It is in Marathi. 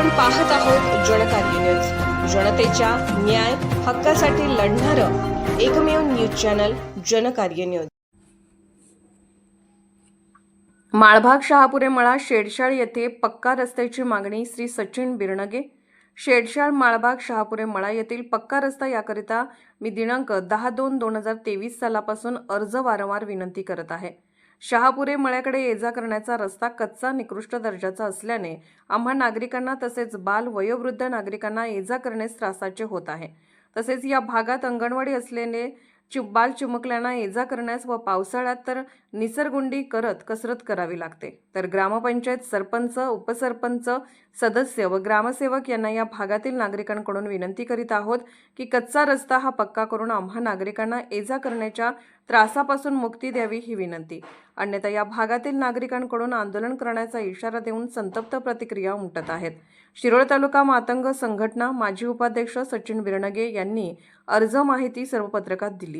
आपण पाहत आहोत जनकार्य न्यूज. जनतेच्या न्याय हक्कासाठी लढणारं एकमेव news channel Janakarya news. Malbhag Shahapure मळा शेडशाळ येथे पक्का रस्त्याची मागणी श्री सचिन बिरणगे शेडशाळ माळबाग शहापुरे मळा येथील पक्का रस्ता याकरिता मी दिनांक दहा दोन दोन हजार तेवीस सालापासून अर्ज वारंवार विनंती करत आहे. शहापुरे मळ्याकडे ये जा करण्याचा रस्ता कच्चा निकृष्ट दर्जाचा असल्याने आम्हा नागरिकांना तसेच बाल वयोवृद्ध नागरिकांना ये जा करणे त्रासाचे होत आहे. तसेच या भागात अंगणवाडी असलेले चि बाल चिमुकल्यांना ये जा करण्यास व पावसाळ्यात तर निसरगुंडी करत कसरत करावी लागते. तर ग्रामपंचायत सरपंच उपसरपंच सदस्य व ग्रामसेवक यांना या भागातील नागरिकांकडून विनंती करीत आहोत की कच्चा रस्ता हा पक्का करून आम्हा नागरिकांना ये जा करण्याच्या त्रासापासून मुक्ती द्यावी ही विनंती. अन्यथा या भागातील नागरिकांकडून आंदोलन करण्याचा इशारा देऊन संतप्त प्रतिक्रिया उमटत आहेत. शिरोळ तालुका मातंग संघटना माजी उपाध्यक्ष सचिन बिरणगे यांनी अर्ज माहिती सर्व पत्रकात दिली.